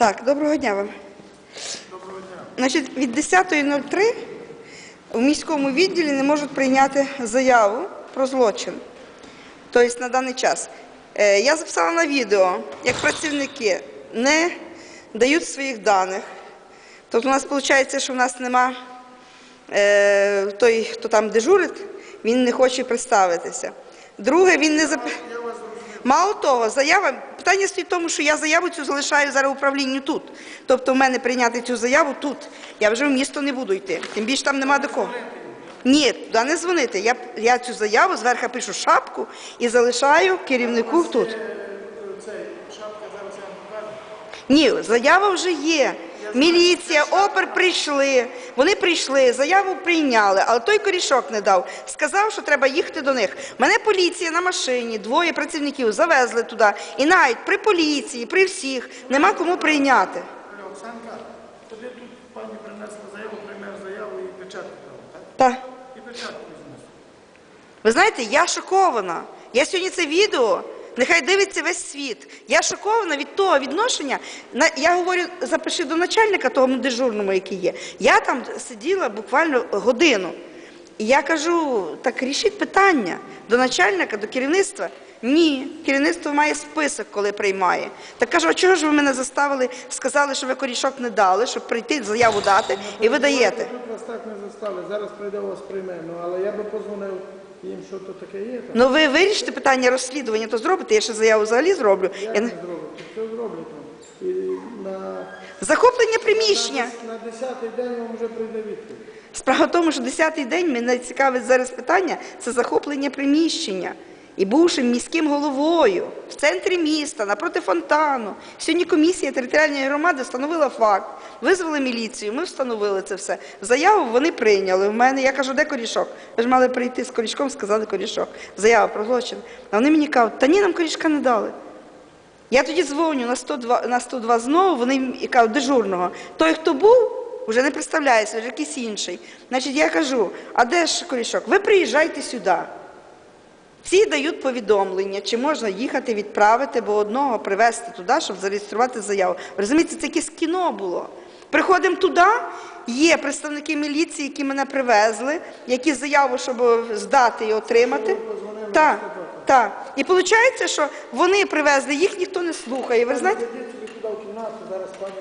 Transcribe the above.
Так, доброго дня вам. Значить, від 10.03 у міському відділі не можуть прийняти заяву про злочин. Тобто на даний час. Е, Я записала на відео, як працівники не дають своїх даних. Тобто у нас виходить, що в нас нема е, той, хто там дежурить, він не хоче представитися. Друге, він не зап... Мало того, заява питання стоїть в тому, що я заяву цю залишаю зараз управлінню тут. Тобто в мене прийняти цю заяву тут. Я вже в місто не буду йти. Тим більше там нема до кого. Ні, туди не дзвонити. Я, я цю заяву зверху пишу шапку і залишаю керівнику тут. Ні, заява вже є. Міліція, опер прийшли. Вони прийшли, заяву прийняли, але той корішок не дав. Сказав, що треба їхати до них. Мене поліція на машині, двоє працівників завезли туди. І навіть при поліції, при всіх нема кому прийняти. Оксанка, тобі тут пані принесла заяву, приймеш заяву і печатку дала, так? Так. І печатку. Ви знаєте, я шокована. Я сьогодні це відео, нехай дивиться весь світ. Я шокована від того відношення. Я говорю, запиши до начальника того дежурному, який є. Я там сиділа буквально годину. І я кажу, так рішіть питання до начальника, до керівництва. Ні, керівництво має список, коли приймає. Так кажу, а чого ж ви мене заставили, сказали, що ви корішок не дали, щоб прийти заяву дати, і ви даєте. Зараз прийде вас прийме, ну але я би позвонив їм, що то таке є? Ну ви вирішите питання розслідування, то зробите, я ще заяву взагалі зроблю. Як Я не зроблять? Все зроблять вам. І на, Захоплення приміщення. на, на 10-й день вам вже прийде відповідь. Справа в тому, що 10-й день мене цікавить зараз питання це захоплення приміщення. І бувши міським головою в центрі міста, напроти фонтану. Сьогодні комісія територіальної громади встановила факт. Визвали міліцію, ми встановили це все. Заяву вони прийняли. В мене я кажу, де корішок? Ви ж мали прийти з корішком, сказали корішок. Заява про злочин. А вони мені кажуть, та ні, нам корішка не дали. Я тоді дзвоню на 102, на 102 знову, вони кажуть, дежурного. Той, хто був, вже не представляється, вже якийсь інший. Значить, я кажу, а де ж корішок? Ви приїжджайте сюди. Ці дають повідомлення, чи можна їхати відправити, бо одного привезти туди, щоб зареєструвати заяву. Розумієте, це якесь кіно було. Приходимо туди, є представники міліції, які мене привезли, які заяву, щоб здати і отримати. Так, так. І виходить, що вони привезли, їх ніхто не слухає. Ви знаєте? Йдіть собі туди в кімнату, зараз пані